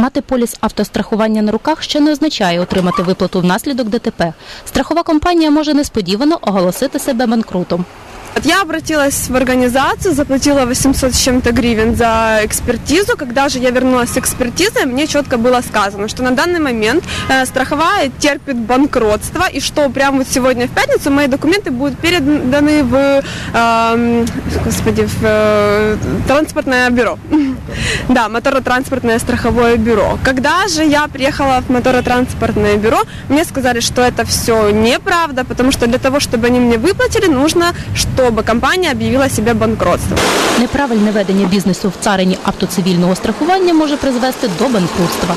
Мати поліс автострахування на руках ще не означає отримати виплату внаслідок ДТП. Страхова компанія може несподівано оголосити себе банкрутом. Вот Я обратилась в организацию, заплатила 800 с чем-то гривен за экспертизу. Когда же я вернулась с экспертизы, мне четко было сказано, что на данный момент э, страховая терпит банкротство и что прямо вот сегодня в пятницу мои документы будут переданы в, эм, господи, в э, транспортное бюро. Да, моторотранспортное страховое бюро. Когда же я приехала в моторотранспортное бюро, мне сказали, что это все неправда, потому что для того, чтобы они мне выплатили, нужно, чтобы компания объявила себе банкротство. Неправильне ведення бізнесу в царині автоцивільного страхування може призвести до банкрутства.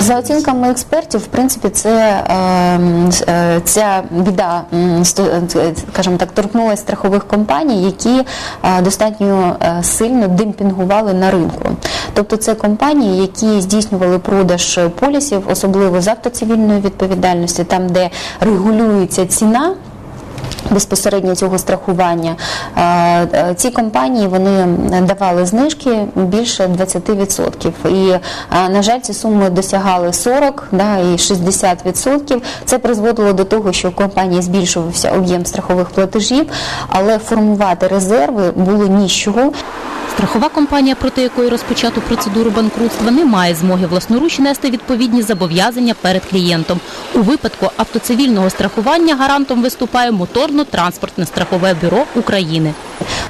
За оцінками експертів, в принципі, це е, м, с- е, ця біда, м, е, скажімо так, торкнулася страхових компаній, які е, достатньо е, сильно демпінгували на ринку. Тобто це компанії, які здійснювали продаж полісів, особливо з автоцивільної відповідальності, там де регулюється ціна безпосередньо цього страхування. Е, е, Ці компанії вони давали знижки більше 20%. І, е, на жаль, ці суми досягали 40 да, і 60%. Це призводило до того, що в компанії збільшувався об'єм страхових платежів, але формувати резерви було нічого. Страхова компанія, проти якої розпочато процедуру банкрутства, не має змоги власноруч нести відповідні зобов'язання перед клієнтом. У випадку автоцивільного страхування гарантом виступає моторно-транспортне страхове бюро України.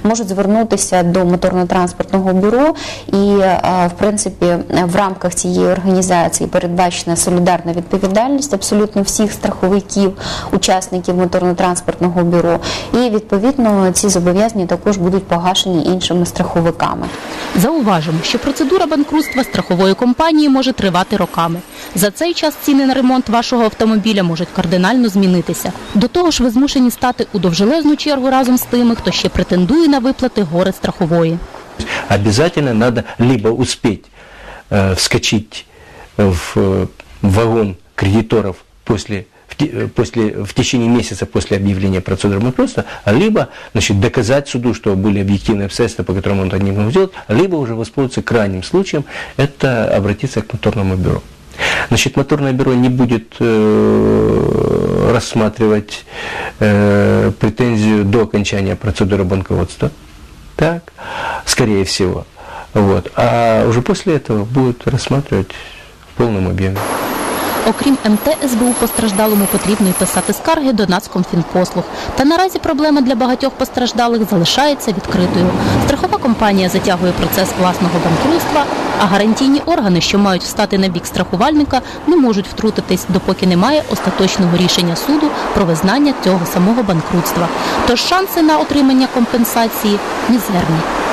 Можуть звернутися до моторно-транспортного бюро, і е, в принципі в рамках цієї організації передбачена солідарна відповідальність абсолютно всіх страховиків, учасників моторно-транспортного бюро. І відповідно ці зобов'язання також будуть погашені іншими страховиками. Зауважимо, що процедура банкрутства страхової компанії може тривати роками. За цей час ціни на ремонт вашого автомобіля можуть кардинально змінитися. До того ж, ви змушені стати у довжелезну чергу разом з тими, хто ще претендує на виплати гори страхової. обязательно надо либо успеть э, вскочить в э, вагон кредиторов после э, после, в течение месяца после объявления процедуры банкротства, либо значит, доказать суду, что были объективные обстоятельства, по которым он это не мог сделать, либо уже воспользоваться крайним случаем, это обратиться к моторному бюро. Значит, моторное бюро не будет э, рассматривать э, претензию до окончания процедуры банкротства. Так, скорее всего. Вот. А уже после этого будут рассматривать в полном объеме. Окрім МТ, СБУ постраждалому потрібно й писати скарги до Нацкомфінпослуг. Та наразі проблема для багатьох постраждалих залишається відкритою. Страхова компанія затягує процес власного банкрутства, а гарантійні органи, що мають встати на бік страхувальника, не можуть втрутитись, допоки немає остаточного рішення суду про визнання цього самого банкрутства. Тож шанси на отримання компенсації мізерні.